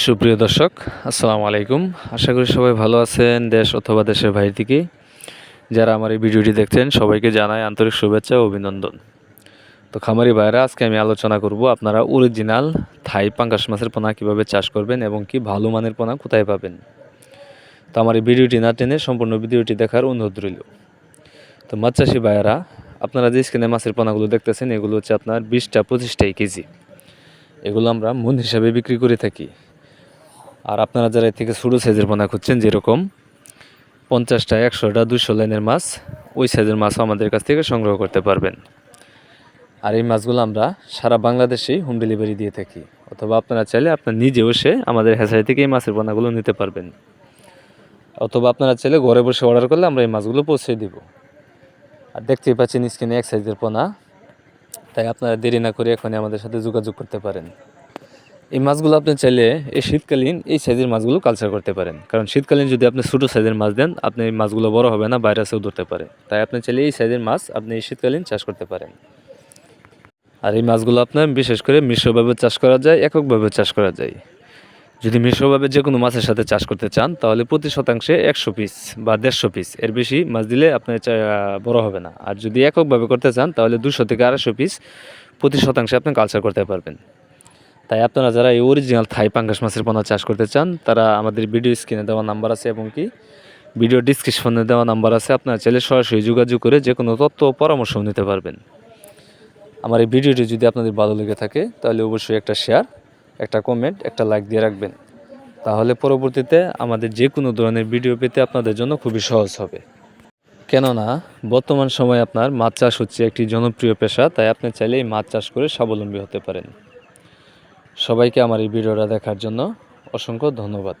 সুপ্রিয় দর্শক, আসসালামু আলাইকুম। আশা করি সবাই ভালো আছেন, দেশ অথবা দেশের বাইরে থেকে। যারা আমার এই ভিডিওটি দেখছেন, সবাইকে জানাই আন্তরিক শুভেচ্ছা ও অভিনন্দন। তো খামারি ভাইরা আজকে আমি আলোচনা করব আপনারা অরিজিনাল থাই পাঙ্গাস মাছের পোনা কীভাবে চাষ করবেন এবং কি ভালো মানের পোনা কোথায় পাবেন। তো আমার এই ভিডিওটি না টেনে সম্পূর্ণ ভিডিওটি দেখার অনুরোধ রইল। তো মাছ চাষি ভাইয়েরা, আপনারা যে স্ক্রিনে মাছের পোনাগুলো দেখতেছেন, এগুলো হচ্ছে আপনার বিশটা পঁচিশটাই কেজি। এগুলো আমরা মন হিসাবে বিক্রি করে থাকি। আর আপনারা যারা এর থেকে ছোটো সাইজের পোনা খুঁজছেন, যেরকম পঞ্চাশটা, একশোটা দুশো লাইনের মাছ, ওই সাইজের মাছও আমাদের কাছ থেকে সংগ্রহ করতে পারবেন। আর এই মাছগুলো আমরা সারা বাংলাদেশেই হোম ডেলিভারি দিয়ে থাকি। অথবা আপনারা চাইলে আপনার নিজে বসে আমাদের হ্যাচারি থেকে এই মাছের পোনাগুলো নিতে পারবেন। অথবা আপনারা চাইলে ঘরে বসে অর্ডার করলে আমরা এই মাছগুলো পৌঁছে দিব। আর দেখতেই পাচ্ছেন স্ক্রিনে এক সাইজের পোনা তাই আপনারা দেরি না করে এখনই আমাদের সাথে যোগাযোগ করতে পারেন। এই মাছগুলো আপনি চাইলে এই শীতকালীন এই সাইজের মাছগুলো কালচার করতে পারেন। কারণ শীতকালীন যদি আপনি ছোটো সাইজের মাছ দেন, আপনি এই মাছগুলো বড় হবে না, ভাইরাসেও ধরতে পারে। তাই আপনি চাইলে এই সাইজের মাছ আপনি এই শীতকালীন চাষ করতে পারেন। আর এই মাছগুলো আপনার বিশেষ করে মিশ্রভাবে চাষ করা যায়, এককভাবে চাষ করা যায়। যদি মিশ্রভাবে যে কোনো মাছের সাথে চাষ করতে চান, তাহলে প্রতি শতাংশে একশো পিস বা দেড়শো পিস এর বেশি মাছ দিলে আপনার বড় হবে না। আর যদি এককভাবে করতে চান, তাহলে দুশো থেকে আড়াইশো পিস প্রতি শতাংশে আপনি কালচার করতে পারবেন। তাই আপনারা যারা এই অরিজিনাল থাই পাঙ্গাস মাছের পোনা চাষ করতে চান, তারা আমাদের ভিডিও স্ক্রিনে দেওয়া নাম্বার আছে এবং কি ভিডিও ডিসক্রিপশনে দেওয়া নাম্বার আছে। আপনারা চাইলে সরাসরি যোগাযোগ করে যে কোনো তথ্য পরামর্শ নিতে পারবেন। আমার এই ভিডিওটি যদি আপনাদের ভালো লেগে থাকে, তাহলে অবশ্যই একটা শেয়ার একটা কমেন্ট একটা লাইক দিয়ে রাখবেন। তাহলে পরবর্তীতে আমাদের যে কোনো ধরনের ভিডিও পেতে আপনাদের জন্য খুবই সহজ হবে। কেননা, বর্তমান সময়ে আপনার মাছ চাষ হচ্ছে একটি জনপ্রিয় পেশা, তাই আপনি চাইলে এই মাছ চাষ করে স্বাবলম্বী হতে পারেন। সবাইকে আমার এই ভিডিওটা দেখার জন্য অসংখ্য ধন্যবাদ।